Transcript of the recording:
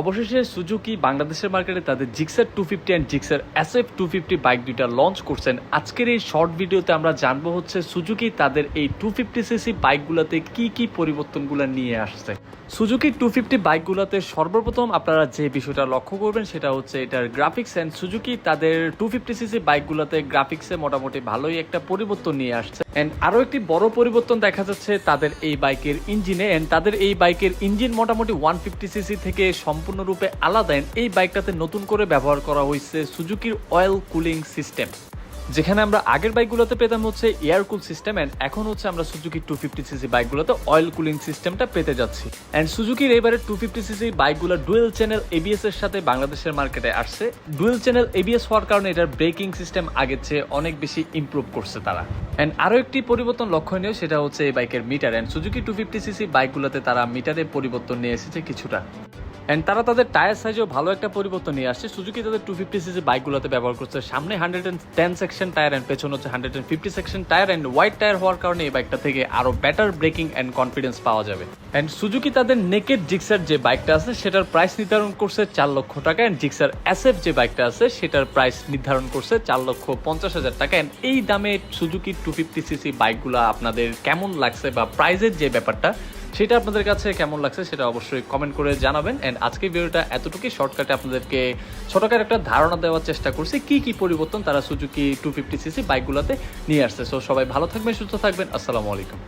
অবশেষে সুজুকি বাংলাদেশের মার্কেটে তাদের Gixxer two fifty and Gixxer S F two fifty bike দুইটা লঞ্চ করছেন। আজকের এই শর্ট ভিডিওতে আমরা জানব হচ্ছে সুজুকি তাদের এই টু ফিফটি সিসি বাইকগুলোতে কি কি পরিবর্তনগুলো নিয়ে আসছে। সুজুকি টু ফিফটি বাইকগুলোতে সর্বপ্রথম আপনারা যে বিষয়টা লক্ষ্য করবেন সেটা হচ্ছে এটার গ্রাফিক্স অ্যান্ড সুজুকি তাদের টু ফিফটি সিসি বাইকগুলোতে গ্রাফিক্সে মোটামুটি ভালোই একটা পরিবর্তন নিয়ে আসছে। অ্যান্ড আরও একটি বড় পরিবর্তন দেখা যাচ্ছে তাদের এই বাইকের ইঞ্জিনে অ্যান্ড তাদের এই বাইকের ইঞ্জিন মোটামুটি ওয়ান ফিফটি সিসি থেকে সম্পূর্ণরূপে আলাদা এই বাইকটাতে নতুন করে ব্যবহার করা হয়েছে সুজুকির অয়েল কুলিং সিস্টেম। যেখানে আমরা আগের বাইকগুলোতে পেতাম হচ্ছে এয়ার কুল সিস্টেম অ্যান্ড এখন হচ্ছে আমরা সুজুকি টু ফিফটি সিসি বাইকগুলোতে অয়েল কুলিং সিস্টেমটা পেতে যাচ্ছি। অ্যান্ড সুজুকির এবারে টু ফিফটি সিসি বাইকগুলো ডুয়েল চ্যানেল এবিএস এর সাথে বাংলাদেশের মার্কেটে আসছে। ডুয়েল চ্যানেল এবিএস হওয়ার কারণে এটার ব্রেকিং সিস্টেম আগের চেয়ে অনেক বেশি ইমপ্রুভ করছে তারা। অ্যান্ড আরও একটি পরিবর্তন লক্ষণীয় সেটা হচ্ছে এই বাইকের meter and Suzuki two fifty C বাইকগুলোতে তারা মিটারে পরিবর্তন নিয়ে এসেছে কিছুটা। অ্যান্ড তারা তাদের টায়ার সাইজেও ভালো একটা পরিবর্তন নিয়ে আসছে। সুজুকি তাদের টু ফিফটি সিসি বাইকগুলোতে ব্যবহার করছে। সামনে hundred and ten section tyre and পেছনে হচ্ছে hundred and fifty section tyre and white tyre হওয়ার কারণে এই বাইকটা থেকে আরও বেটার ব্রেকিং অ্যান্ড কনফিডেন্স পাওয়া যাবে। অ্যান্ড সুজুকি তাদের নেকেড জিক্সার যে বাইকটা আছে, সেটার প্রাইস নির্ধারণ করছে চার লক্ষ টাকা। অ্যান্ড জিক্সার এসএফ যে বাইকটা আছে, সেটার প্রাইস নির্ধারণ করছে চার লক্ষ পঞ্চাশ হাজার টাকা। অ্যান্ড এই দামে সুজুকি টু ফিফটি সিসি বাইকগুলো আপনাদের কেমন লাগছে বা প্রাইজের যে ব্যাপারটা সেটা আপনাদের কাছে কেমন লাগছে সেটা অবশ্যই কমেন্ট করে জানাবেন। অ্যান্ড আজকের ভিডিওটা এতটুকুই। শর্টকাটে আপনাদেরকে ছোটকার একটা ধারণা দেওয়ার চেষ্টা করছি। কি কি পরিবর্তন তারা সুজুকি টু ফিফটি সিসি বাইকগুলোতে নিয়ে আসছে। সো সবাই ভালো থাকবেন, সুস্থ থাকবেন। আসসালামু আলাইকুম।